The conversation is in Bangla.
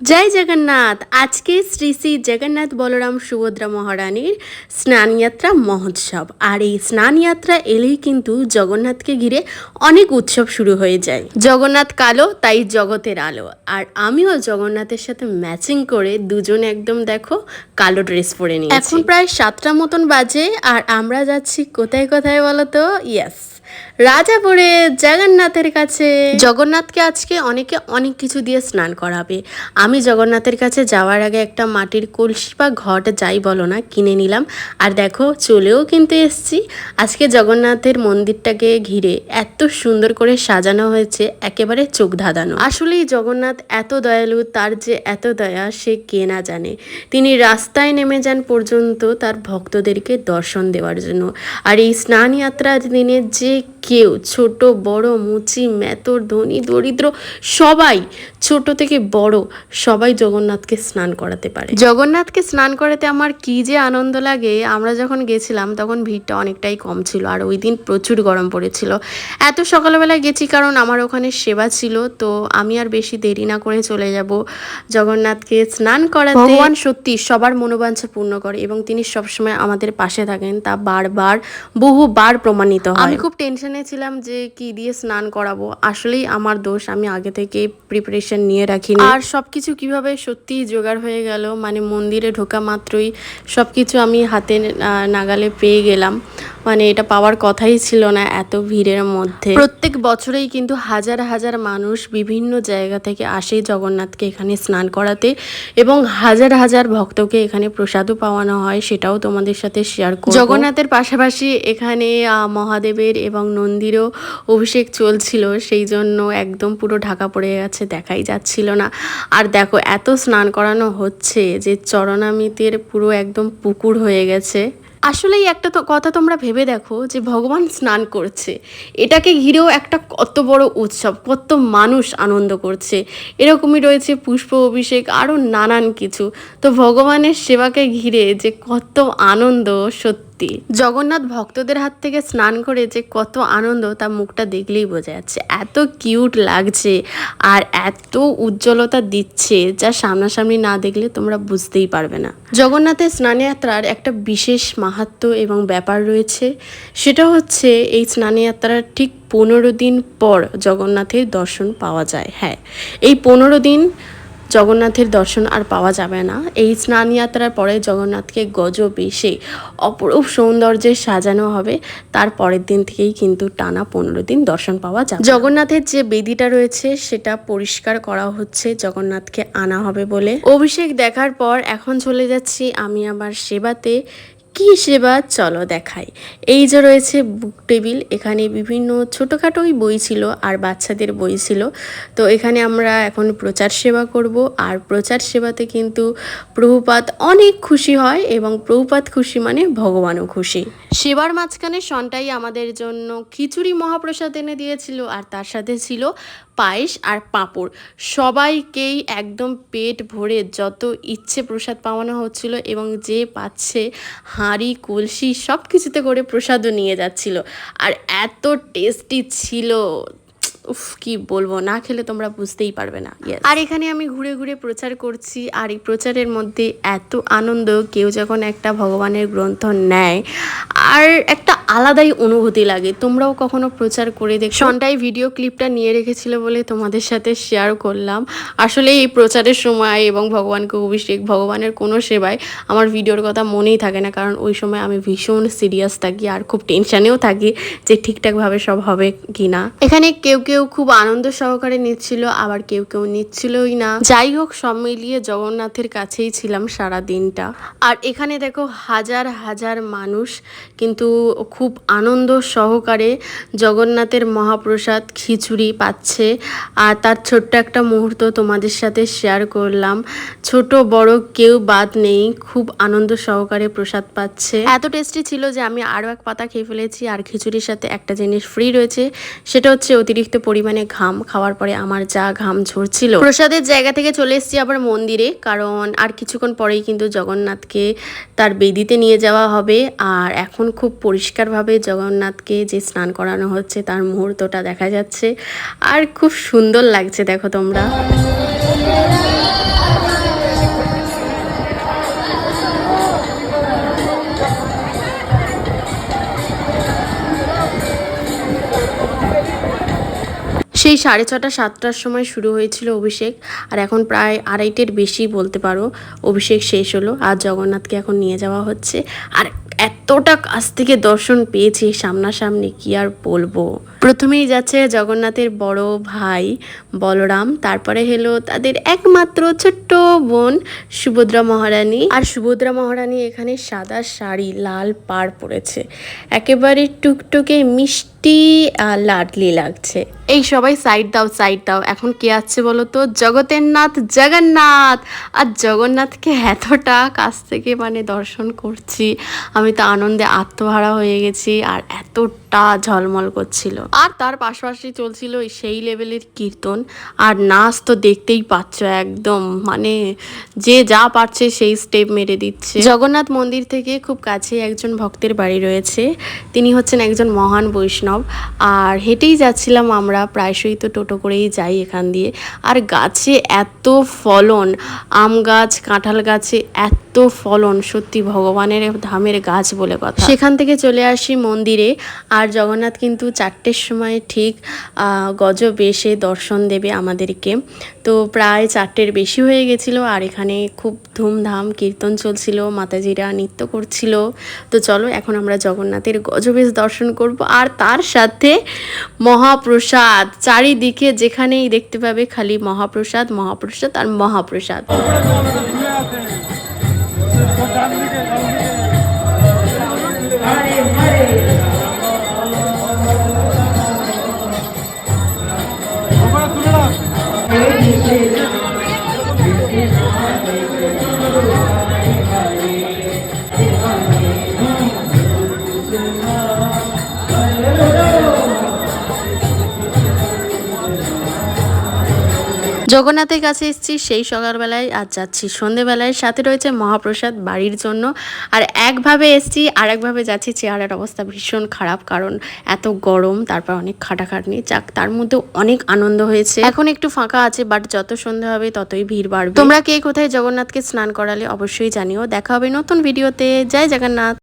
জয় জগন্নাথ। আজকে শ্রী শ্রী জগন্নাথ বলরাম সুভদ্রা মহারানীর স্নানযাত্রা মহোৎসব। আর এই স্নানযাত্রা এলেই কিন্তু জগন্নাথকে ঘিরে অনেক উৎসব শুরু হয়ে যায়। জগন্নাথ কালো, তাই জগতের আলো। আর আমিও জগন্নাথের সাথে ম্যাচিং করে দুজনে একদম দেখো কালো ড্রেস পরে নিই এখন প্রায় সাতটা মতন বাজে, আর আমরা যাচ্ছি কোথায় কোথায় বলো তো? ইয়াস রাজাপুরে জগন্নাথের কাছে জগন্নাথকে আজকে অনেকে অনেক কিছু দিয়ে স্নান করাবে। আমি জগন্নাথের কাছে যাওয়ার আগে একটা মাটির কলসি বা ঘট যাই বলো না, কিনে নিলাম। আর দেখো, চলেও কিন্তু এসছি। আজকে জগন্নাথের মন্দিরটাকে ঘিরে এত সুন্দর করে সাজানো হয়েছে, একেবারে চোখ ধাঁধানো। আসলেই জগন্নাথ এত দয়ালু, তার যে এত দয়া সে কে না জানে। তিনি রাস্তায় নেমে যান পর্যন্ত তার ভক্তদেরকে দর্শন দেওয়ার জন্য। আর এই স্নান যাত্রার দিনে যে কেউ ছোট বড় মুচি মেতর ধনী দরিদ্র সবাই ছোট থেকে বড় সবাই জগন্নাথকে স্নান করাতে পারে। জগন্নাথকে স্নান করাতে আমার কি যে আনন্দ লাগে আমরা যখন গেছিলাম তখন ভিড়টা অনেকটাই কম ছিল আর ওই দিন প্রচুর গরম পড়েছিল। এত সকালবেলায় গেছি কারণ আমার ওখানে সেবা ছিল তো আমি আর বেশি দেরি না করে চলে যাব। জগন্নাথকে স্নান করাতে ভগবান সত্যি সবার মনোবাঞ্ছা পূর্ণ করে এবং তিনি সবসময় আমাদের পাশে থাকেন তা বারবার বহুবার প্রমাণিত হয়। আমি খুব টেনশনে ছিলাম যে কি দিয়ে স্নান করাবো। আসলেই আমার দোষ, আমি আগে থেকে প্রিপারেশন নিয়ে রাখিনি। আর সব কিছু কীভাবে সত্যি জোগাড় হয়ে গেল মানে মন্দিরে ঢোকা মাত্রই সব কিছু আমি হাতে নাগালে পেয়ে গেলাম। মানে এটা পাওয়ার কথাই ছিল না এত ভিড়ের মধ্যে। প্রত্যেক বছরেই কিন্তু হাজার হাজার মানুষ বিভিন্ন জায়গা থেকে আসে জগন্নাথকে এখানে স্নান করাতে এবং হাজার হাজার ভক্তকে এখানে প্রসাদও পাওয়ানো হয়, সেটাও তোমাদের সাথে শেয়ার জগন্নাথের পাশাপাশি এখানে মহাদেবের এবং নন্দীরও অভিষেক চলছিল, সেই জন্য একদম পুরো ঢাকা পড়ে গেছে দেখাই যাচ্ছিল না। আর দেখো, এত স্নান করানো হচ্ছে যে চরণামিতের পুরো একদম পুকুর হয়ে গেছে। আসলেই একটা তো কথা তোমরা ভেবে দেখো যে ভগবান স্নান করছে। এটাকে ঘিরেও একটা কত বড় উৎসব, কত মানুষ আনন্দ করছে। এরকমই রয়েছে পুষ্প অভিষেক আরও নানান কিছু। তো ভগবানের সেবাকে ঘিরে যে কত আনন্দ, সত্যি জগন্নাথ ভক্তদের হাত থেকে স্নান করে যে কত আনন্দ, তা মুখটা দেখলেই বোঝা যাচ্ছে। এত কিউট লাগছে আর এত উজ্জ্বলতা দিচ্ছে যা সামনাসামনি না দেখলে তোমরা বুঝতেই পারবে না। জগন্নাথের স্নানযাত্রার একটা বিশেষ মাহাত্ম এবং ব্যাপার রয়েছে। সেটা হচ্ছে এই স্নানযাত্রার ঠিক পনেরো দিন পর জগন্নাথের দর্শন পাওয়া যায়। হ্যাঁ এই পনেরো দিন জগন্নাথের দর্শন আর পাওয়া যাবে না। এই স্নান যাত্রার পরে জগন্নাথকে গজ বেশে অপরূপ সৌন্দর্যে সাজানো হবে। তার পরের দিন থেকেই কিন্তু টানা পনেরো দিন দর্শন পাওয়া যাবে। জগন্নাথের যে বেদিটা রয়েছে, সেটা পরিষ্কার করা হচ্ছে। জগন্নাথকে আনা হবে বলে। অভিষেক দেখার পর এখন চলে যাচ্ছি আমি আমার সেবাতে। কি সেবা চলো দেখাই। এই যে রয়েছে বুক টেবিল, এখানে বিভিন্ন ছোটোখাটোই বই ছিল আর বাচ্চাদের বই ছিল। তো এখানে আমরা এখন প্রচার সেবা করব আর প্রচার সেবাতে কিন্তু প্রভুপাত অনেক খুশি হয় এবং প্রভুপাত খুশি মানে ভগবানও খুশি। সেবার মাঝখানে সনটাই আমাদের জন্য খিচুড়ি মহাপ্রসাদ এনে দিয়েছিল আর তার সাথে ছিল পায়েস আর পাঁপড়। সবাইকেই একদম পেট ভরে যত ইচ্ছে প্রসাদ পাওয়ানো হচ্ছিল এবং যে পাচ্ছে হাঁড়ি, কলসি সব কিছুতে করে প্রসাদও নিয়ে যাচ্ছিল। আর এত টেস্টি ছিল। উফ, কি বলব, না খেলে তোমরা বুঝতেই পারবে না। আর এখানে আমি ঘুরে ঘুরে প্রচার করছি আর এই প্রচারের মধ্যে এত আনন্দ, কেউ যখন একটা ভগবানের গ্রন্থ নেয়, আর একটা আলাদাই অনুভূতি লাগে। তোমরাও কখনো প্রচার করে দেখ। সন্টাই ভিডিও ক্লিপটা নিয়ে রেখেছিল বলে তোমাদের সাথে শেয়ার করলাম। আসলে এই প্রচারের সময় এবং ভগবানকে অভিষেক, ভগবানের কোনো সেবায় আমার ভিডিওর কথা মনেই থাকে না। কারণ ওই সময় আমি ভীষণ সিরিয়াস থাকি আর খুব টেনশানেও থাকি যে ঠিকঠাকভাবে সব হবে কি না এখানে কেউ কেউ খুব আনন্দ সহকারে নিচ্ছিল, আবার কেউ কেউ নিচ্ছিলই না। যাই হোক, সব মিলিয়ে জগন্নাথের কাছেই ছিলাম সারা দিনটা আর এখানে দেখো হাজার হাজার মানুষ, কিন্তু খুব আনন্দ সহকারে জগন্নাথের মহাপ্রসাদ খিচুড়ি পাচ্ছে। আর তার ছোট্ট একটা মুহূর্ত তোমাদের সাথে শেয়ার করলাম। ছোট, বড় কেউ বাদ নেই, খুব আনন্দ সহকারে প্রসাদ পাচ্ছে। এত টেস্টি ছিল যে আমি আরও এক পাতা খেয়ে ফেলেছি। আর খিচুড়ির সাথে একটা জিনিস ফ্রি রয়েছে, সেটা হচ্ছে অতিরিক্ত পরিমাণে ঘাম। খাওয়ার পরে আমার যা ঘাম ঝরছিল। প্রসাদের জায়গা থেকে চলে এসেছি আবার মন্দিরে, কারণ আর কিছুক্ষণ পরেই কিন্তু জগন্নাথকে তার বেদিতে নিয়ে যাওয়া হবে। আর এখন খুব সুন্দরভাবে জগন্নাথকে যে স্নান করানো হচ্ছে তার মুহূর্তটা দেখা যাচ্ছে। আর খুব সুন্দর লাগছে, দেখো তোমরা। সেই সাড়ে ছটা, সাতটার সময় শুরু হয়েছিল অভিষেক। আর এখন প্রায় আড়াইটের বেশি বলতে পারো, অভিষেক শেষ হলো। আর জগন্নাথকে এখন নিয়ে যাওয়া হচ্ছে। আর এতটা কাছ থেকে দর্শন পেয়েছি, সামনাসামনি কি আর বলব? প্রথমেই যাচ্ছে জগন্নাথের বড় ভাই বলরাম, তারপরে হলো তাদের একমাত্র ছোট্ট বোন সুভদ্রা মহারানী। আর সুভদ্রা মহারানী এখানে সাদা শাড়ি, লাল পাড় পরেছে। একেবারে টুকটুকে মিষ্টি আর লাডলি লাগছে। এই সবাই সাইড দাও সাইড দাও। এখন কে আছে বলো তো? জগতের নাথ, জগন্নাথ। আর জগন্নাথকে এতটা কাছ থেকে মানে দর্শন করছি, আমি তো আনন্দে আত্মহারা হয়ে গেছি। আর এতটা ঝলমল করছিল। আর তার পাশাপাশি চলছিল সেই লেভেলের কীর্তন। আর নাচ তো দেখতেই পাচ্ছ একদম মানে যে যা পারছে সেই স্টেপ মেরে দিচ্ছে। জগন্নাথ মন্দির থেকে খুব কাছে একজন ভক্তের বাড়ি রয়েছে। তিনি হচ্ছেন একজন মহান বৈষ্ণব। আর হেঁটেই যাচ্ছিলাম আমরা, প্রায়শই তো টোটো করেই যাই এখান দিয়ে। আর গাছে এত ফলন, আম গাছ, কাঁঠাল গাছে এত ফলন, সত্যি ভগবানের ধামের গাছ বলে কথা। সেখান থেকে চলে আসি মন্দিরে। আর জগন্নাথ কিন্তু চারটের সময় ঠিক গজব এসে দর্শন দেবে আমাদেরকে। তো প্রায় চারটের বেশি হয়ে গেছিল আর এখানে খুব ধুমধাম কীর্তন চলছিল, মাতাজিরা নৃত্য করছিল। তো চলো এখন আমরা জগন্নাথের গজবেশ দর্শন করব আর তার সাথে মহাপ্রসাদ। চারিদিকে যেখানেই দেখতে পাবে খালি মহাপ্রসাদ মহাপ্রসাদ আর মহাপ্রসাদ। জগন্নাথের কাছে এসেছি, সেই সকালবেলায় আর যাচ্ছি। সন্ধেবেলায় সাথে রয়েছে মহাপ্রসাদ বাড়ির জন্য। আর একভাবে এসেছি আর একভাবে যাচ্ছি, চেহারার অবস্থা ভীষণ খারাপ কারণ এত গরম, তারপর অনেক খাটাখাটনি যাক তার মধ্যে অনেক আনন্দ হয়েছে। এখন একটু ফাঁকা আছে বাট যত সন্ধে হবে ততই ভিড় বাড়বে। তোমরা কে কোথায় জগন্নাথকে স্নান করালে অবশ্যই জানিও। দেখা হবে নতুন ভিডিওতে। জয় জগন্নাথ।